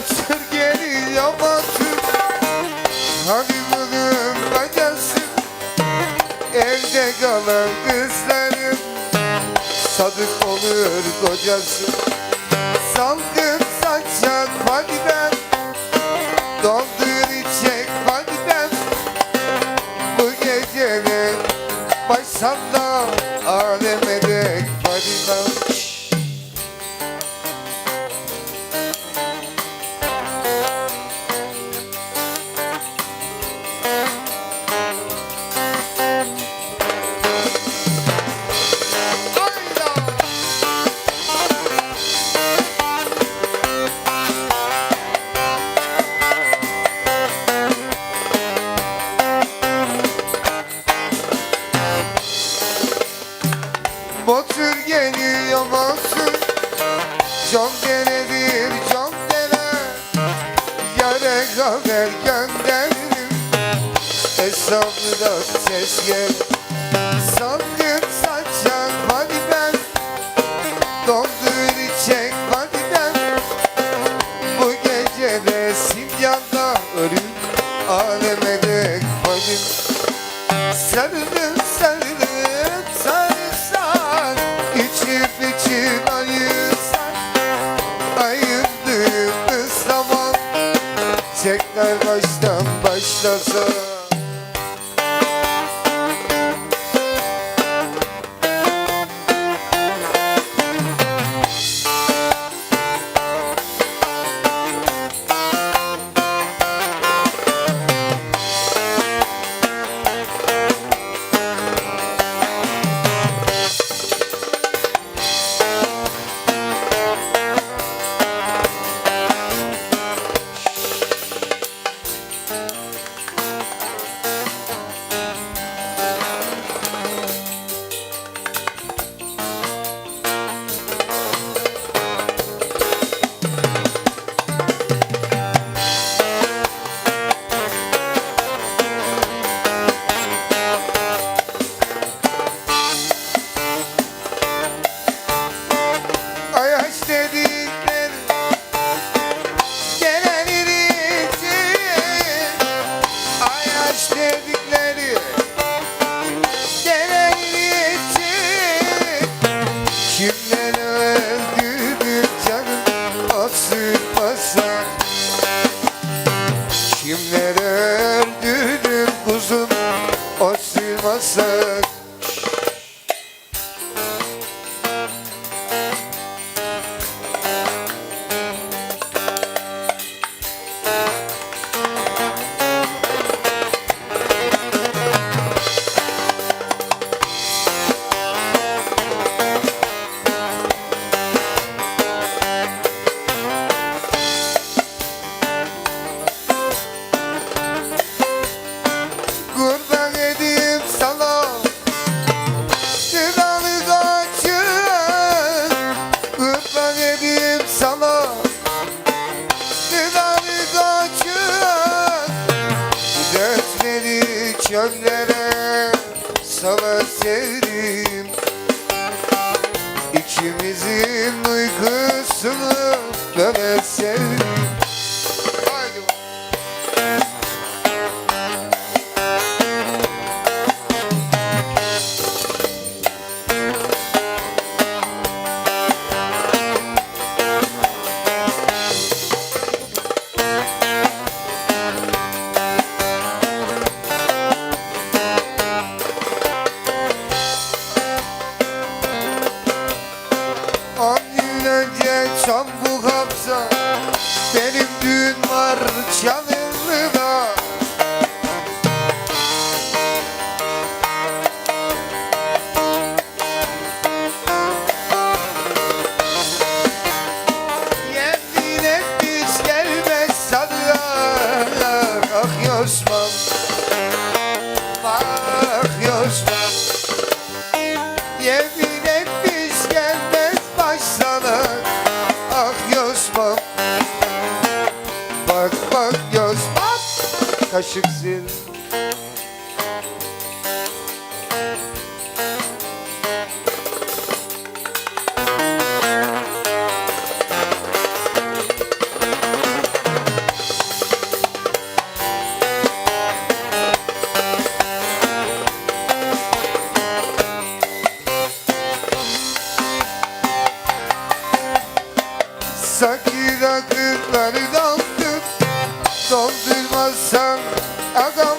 batır geriye batır Hani bununla gelsin Evde kalan kızlarım. Sadık olur kocası. Salgın saçan madiden Doldur içecek madiden Bu gecenin başında Aleme dek madiden Haber gönderdim Hesabına ses gel. Salgın saçak vadiden Doldur içecek answer. Gözleri çöllere Sana sevdim. İkimizin uykusunu Böyle sevdim önce çambuk hapsa Benim düğün var Çalınlı'da aşıksın Sakira kırklardan Dostum duymazsan adam